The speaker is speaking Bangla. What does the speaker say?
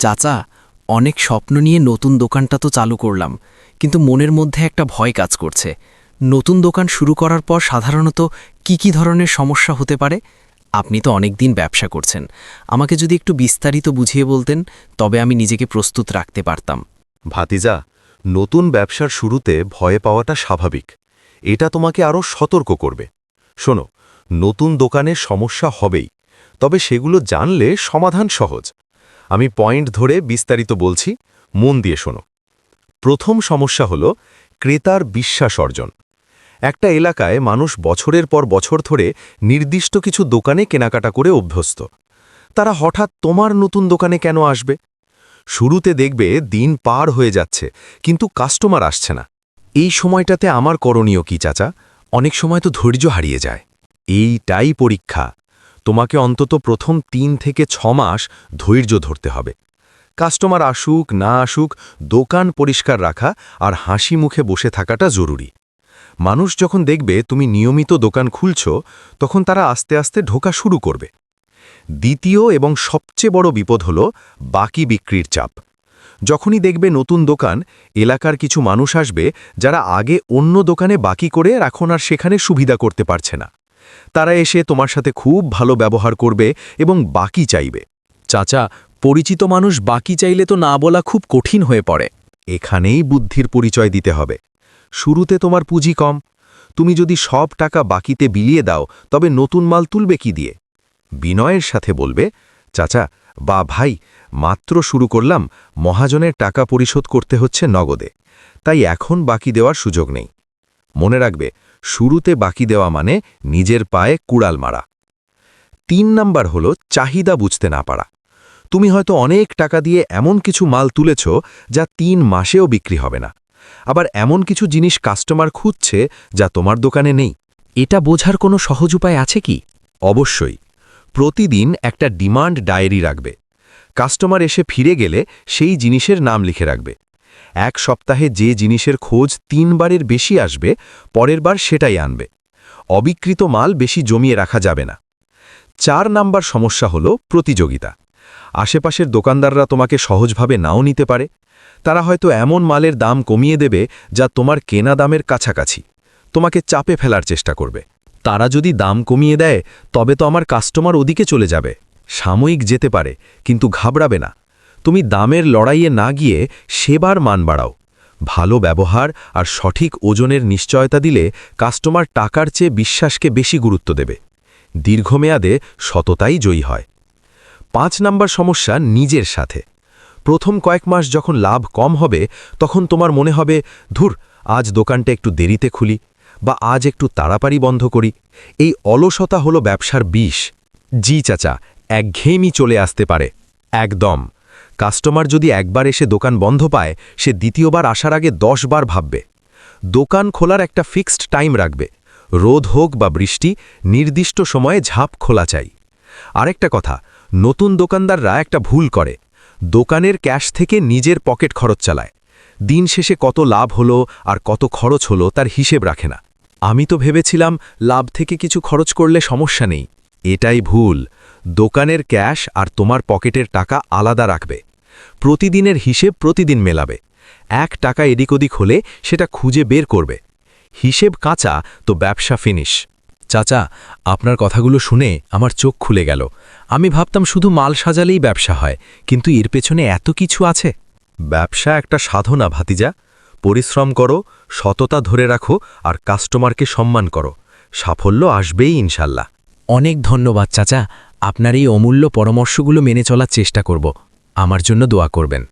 চাচা, অনেক স্বপ্ন নিয়ে নতুন দোকানটা তো চালু করলাম, কিন্তু মনের মধ্যে একটা ভয় কাজ করছে। নতুন দোকান শুরু করার পর সাধারণত কি কি ধরনের সমস্যা হতে পারে? আপনি তো অনেক দিন ব্যবসা করছেন। আমাকে যদি একটু বিস্তারিত বুঝিয়ে বলতেন, তবে আমি নিজেকে প্রস্তুত রাখতে পারতাম। ভাতিজা, নতুন ব্যবসার শুরুতে ভয় পাওয়াটা স্বাভাবিক। এটা তোমাকে আরও সতর্ক করবে। শোনো, নতুন দোকানে সমস্যা হবেই, তবে সেগুলো জানলে সমাধান সহজ। আমি পয়েন্ট ধরে বিস্তারিত বলছি, মন দিয়ে শোনো। প্রথম সমস্যা হল ক্রেতার বিশ্বাস অর্জন। একটা এলাকায় মানুষ বছরের পর বছর ধরে নির্দিষ্ট কিছু দোকানে কেনাকাটা করে অভ্যস্ত। তারা হঠাৎ তোমার নতুন দোকানে কেন আসবে? শুরুতে দেখবে দিন পার হয়ে যাচ্ছে, কিন্তু কাস্টমার আসছে না। এই সময়টাতে আমার করণীয় কি, চাচা? অনেক সময় তো ধৈর্য হারিয়ে যায়। এইটাই পরীক্ষা। তোমাকে অন্তত প্রথম তিন থেকে ছ মাস ধৈর্য ধরতে হবে। কাস্টমার আসুক, না আসুক, দোকান পরিষ্কার রাখা আর হাসি মুখে বসে থাকাটা জরুরি। মানুষ যখন দেখবে তুমি নিয়মিত দোকান খুলছ, তখন তারা আস্তে আস্তে ঢোকা শুরু করবে। দ্বিতীয় এবং সবচেয়ে বড় বিপদ হল বাকি বিক্রির চাপ। যখনই দেখবে নতুন দোকান, এলাকার কিছু মানুষ আসবে যারা আগে অন্য দোকানে বাকি করে এখন আর সেখানে সুবিধা করতে পারছে না। তারা এসে তোমার সাথে খুব ভালো ব্যবহার করবে এবং বাকি চাইবে। চাচা, পরিচিত মানুষ বাকি চাইলে তো না বলা খুব কঠিন হয়ে পড়ে। এখানেই বুদ্ধির পরিচয় দিতে হবে। শুরুতে তোমার পুঁজি কম। তুমি যদি সব টাকা বাকিতে বিলিয়ে দাও, তবে নতুন মাল তুলবে কি দিয়ে? বিনয়ের সাথে বলবে, চাচা, বা ভাই, মাত্র শুরু করলাম, মহাজনের টাকা পরিশোধ করতে হচ্ছে নগদে। তাই এখন বাকি দেওয়ার সুযোগ নেই। মনে রাখবে শুরুতে বাকি দেওয়া মানে নিজের পায়ে কুড়াল মারা। তিন নাম্বার হল চাহিদা বুঝতে না পারা। তুমি হয়তো অনেক টাকা দিয়ে এমন কিছু মাল তুলেছ যা তিন মাসেও বিক্রি হবে না। আবার এমন কিছু জিনিস কাস্টমার খুঁজছে যা তোমার দোকানে নেই। এটা বোঝার কোনো সহজ উপায় আছে কি? অবশ্যই। প্রতিদিন একটা ডিমান্ড ডায়েরি রাখবে। কাস্টমার এসে ফিরে গেলে সেই জিনিসের নাম লিখে রাখবে। এক সপ্তাহে যে জিনিসের খোঁজ তিনবারের বেশি আসবে, পরের বার সেটাই আনবে। অবিকৃত মাল বেশি জমিয়ে রাখা যাবে না। চার নাম্বার সমস্যা হল প্রতিযোগিতা। আশেপাশের দোকানদাররা তোমাকে সহজভাবে নাও নিতে পারে। তারা হয়তো এমন মালের দাম কমিয়ে দেবে যা তোমার কেনা দামের কাছাকাছি। তোমাকে চাপে ফেলার চেষ্টা করবে। তারা যদি দাম কমিয়ে দেয়, তবে তো আমার কাস্টমার ওদিকে চলে যাবে। সাময়িক যেতে পারে, কিন্তু ঘাবড়াবে না। তুমি দামের লড়াইয়ে না গিয়ে সেবার মান বাড়াও। ভালো ব্যবহার আর সঠিক ওজনের নিশ্চয়তা দিলে কাস্টমার টাকার চেয়ে বিশ্বাসকে বেশি গুরুত্ব দেবে। দীর্ঘমেয়াদে সততাই জয়ী হয়। পাঁচ নাম্বার সমস্যা নিজের সাথে। প্রথম কয়েক মাস যখন লাভ কম হবে, তখন তোমার মনে হবে, ধুর, আজ দোকানটা একটু দেরিতে খুলি বা আজ একটু তাড়াতাড়ি বন্ধ করি। এই অলসতা হলো ব্যবসার বিষ। জি চাচা, একঘেয়েমি চলে আসতে পারে। একদম। কাস্টমার যদি একবার এসে দোকান বন্ধ পায়, সে দ্বিতীয়বার আসার আগে দশ বার ভাববে। দোকান খোলার একটা ফিক্সড টাইম রাখবে। রোদ হোক বা বৃষ্টি, নির্দিষ্ট সময়ে ঝাঁপ খোলা চাই। আরেকটা কথা, নতুন দোকানদাররা একটা ভুল করে। দোকানের ক্যাশ থেকে নিজের পকেট খরচ চালায়। দিন শেষে কত লাভ হলো আর কত খরচ হলো তার হিসেব রাখে না। আমি তো ভেবেছিলাম, লাভ থেকে কিছু খরচ করলে সমস্যা নেই। এটাই ভুল। দোকানের ক্যাশ আর তোমার পকেটের টাকা আলাদা রাখবে। প্রতিদিনের হিসেব প্রতিদিন মেলাবে। এক টাকা এদিক ওদিক হলে সেটা খুঁজে বের করবে। হিসেব কাঁচা, তো ব্যবসা ফিনিশ চাচা, আপনার কথাগুলো শুনে আমার চোখ খুলে গেল। আমি ভাবতাম শুধু মাল সাজালেই ব্যবসা হয়, কিন্তু এর পেছনে এত কিছু আছে। ব্যবসা একটা সাধনা, ভাতিজা। পরিশ্রম করো, সততা ধরে রাখো আর কাস্টমারকে সম্মান করো। সাফল্য আসবেই ইনশাল্লাহ। অনেক ধন্যবাদ, চাচা। আপনার এই অমূল্য পরামর্শগুলো মেনে চলার চেষ্টা করব। আমার জন্য দোয়া করবেন।